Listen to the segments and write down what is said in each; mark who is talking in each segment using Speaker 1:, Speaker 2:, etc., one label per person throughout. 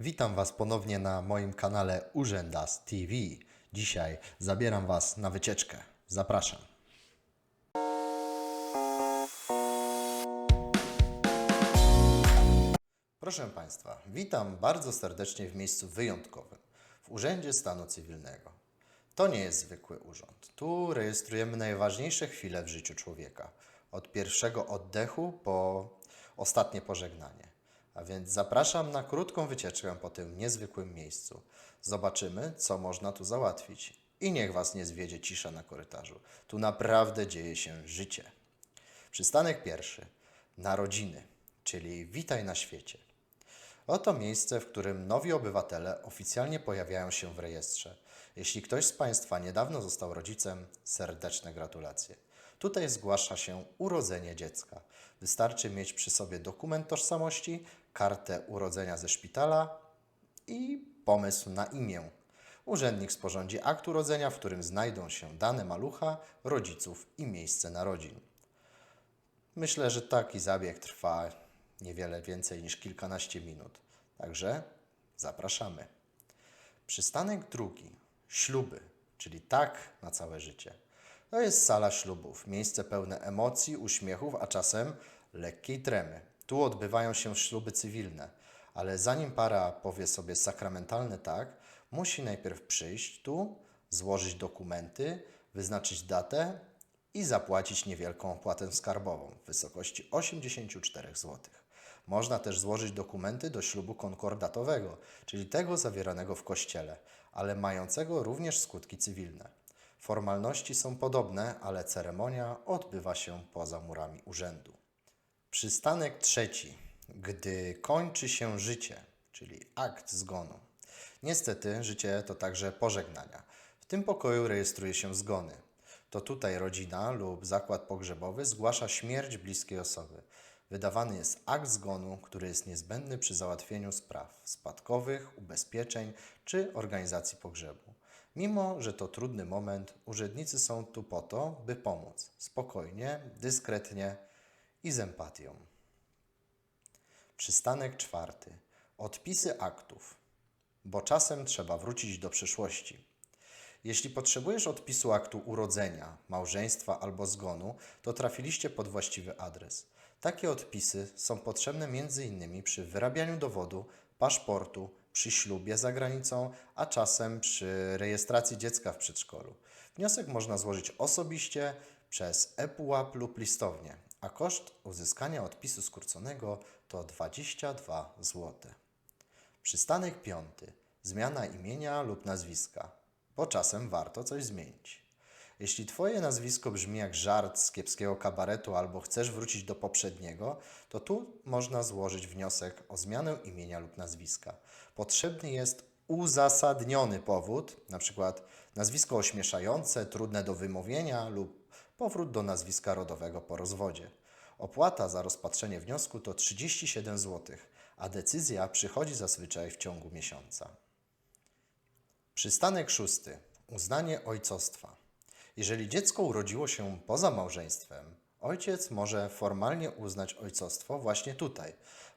Speaker 1: Witam Was ponownie na moim kanale Urzędas TV. Dzisiaj zabieram Was na wycieczkę. Zapraszam. Proszę Państwa, witam bardzo serdecznie w miejscu wyjątkowym, w Urzędzie Stanu Cywilnego. To nie jest zwykły urząd. Tu rejestrujemy najważniejsze chwile w życiu człowieka. Od pierwszego oddechu po ostatnie pożegnanie. A więc zapraszam na krótką wycieczkę po tym niezwykłym miejscu. Zobaczymy, co można tu załatwić. I niech Was nie zwiedzie cisza na korytarzu. Tu naprawdę dzieje się życie. Przystanek pierwszy. Narodziny, czyli witaj na świecie. Oto miejsce, w którym nowi obywatele oficjalnie pojawiają się w rejestrze. Jeśli ktoś z Państwa niedawno został rodzicem, serdeczne gratulacje. Tutaj zgłasza się urodzenie dziecka. Wystarczy mieć przy sobie dokument tożsamości, kartę urodzenia ze szpitala i pomysł na imię. Urzędnik sporządzi akt urodzenia, w którym znajdą się dane malucha, rodziców i miejsce narodzin. Myślę, że taki zabieg trwa niewiele więcej niż kilkanaście minut. Także zapraszamy. Przystanek drugi. Śluby, czyli tak na całe życie. To jest sala ślubów, miejsce pełne emocji, uśmiechów, a czasem lekkiej tremy. Tu odbywają się śluby cywilne, ale zanim para powie sobie sakramentalne tak, musi najpierw przyjść tu, złożyć dokumenty, wyznaczyć datę i zapłacić niewielką opłatę skarbową w wysokości 84 zł. Można też złożyć dokumenty do ślubu konkordatowego, czyli tego zawieranego w kościele, ale mającego również skutki cywilne. Formalności są podobne, ale ceremonia odbywa się poza murami urzędu. Przystanek trzeci. Gdy kończy się życie, czyli akt zgonu. Niestety, życie to także pożegnania. W tym pokoju rejestruje się zgony. To tutaj rodzina lub zakład pogrzebowy zgłasza śmierć bliskiej osoby. Wydawany jest akt zgonu, który jest niezbędny przy załatwieniu spraw spadkowych, ubezpieczeń czy organizacji pogrzebu. Mimo, że to trudny moment, urzędnicy są tu po to, by pomóc spokojnie, dyskretnie i z empatią. Przystanek czwarty. Odpisy aktów, bo czasem trzeba wrócić do przeszłości. Jeśli potrzebujesz odpisu aktu urodzenia, małżeństwa albo zgonu, to trafiliście pod właściwy adres. Takie odpisy są potrzebne m.in. przy wyrabianiu dowodu, paszportu, przy ślubie za granicą, a czasem przy rejestracji dziecka w przedszkolu. Wniosek można złożyć osobiście przez ePUAP lub listownie, a koszt uzyskania odpisu skróconego to 22 zł. Przystanek piąty. Zmiana imienia lub nazwiska, bo czasem warto coś zmienić. Jeśli Twoje nazwisko brzmi jak żart z kiepskiego kabaretu albo chcesz wrócić do poprzedniego, to tu można złożyć wniosek o zmianę imienia lub nazwiska. Potrzebny jest uzasadniony powód, np. nazwisko ośmieszające, trudne do wymówienia lub powrót do nazwiska rodowego po rozwodzie. Opłata za rozpatrzenie wniosku to 37 zł, a decyzja przychodzi zazwyczaj w ciągu miesiąca. Przystanek szósty. Uznanie ojcostwa. Jeżeli dziecko urodziło się poza małżeństwem, ojciec może formalnie uznać ojcostwo właśnie tutaj,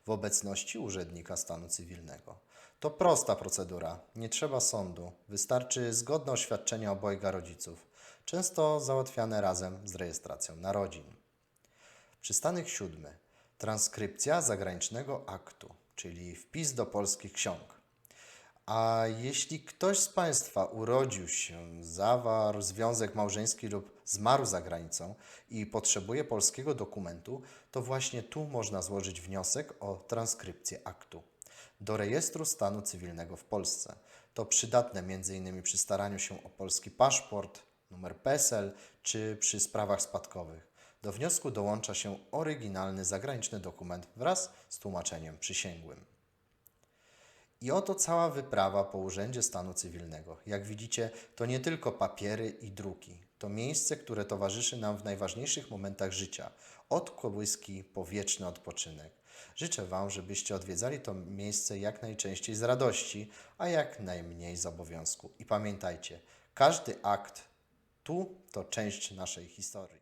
Speaker 1: w obecności urzędnika stanu cywilnego. To prosta procedura, nie trzeba sądu, wystarczy zgodne oświadczenie obojga rodziców, często załatwiane razem z rejestracją narodzin. Przystanek siódmy. Transkrypcja zagranicznego aktu, czyli wpis do polskich ksiąg. A jeśli ktoś z Państwa urodził się, zawarł związek małżeński lub zmarł za granicą i potrzebuje polskiego dokumentu, to właśnie tu można złożyć wniosek o transkrypcję aktu do rejestru stanu cywilnego w Polsce. To przydatne m.in. przy staraniu się o polski paszport, numer PESEL czy przy sprawach spadkowych. Do wniosku dołącza się oryginalny zagraniczny dokument wraz z tłumaczeniem przysięgłym. I oto cała wyprawa po Urzędzie Stanu Cywilnego. Jak widzicie, to nie tylko papiery i druki. To miejsce, które towarzyszy nam w najważniejszych momentach życia. Od kołyski po wieczny odpoczynek. Życzę Wam, żebyście odwiedzali to miejsce jak najczęściej z radości, a jak najmniej z obowiązku. I pamiętajcie, każdy akt tu to część naszej historii.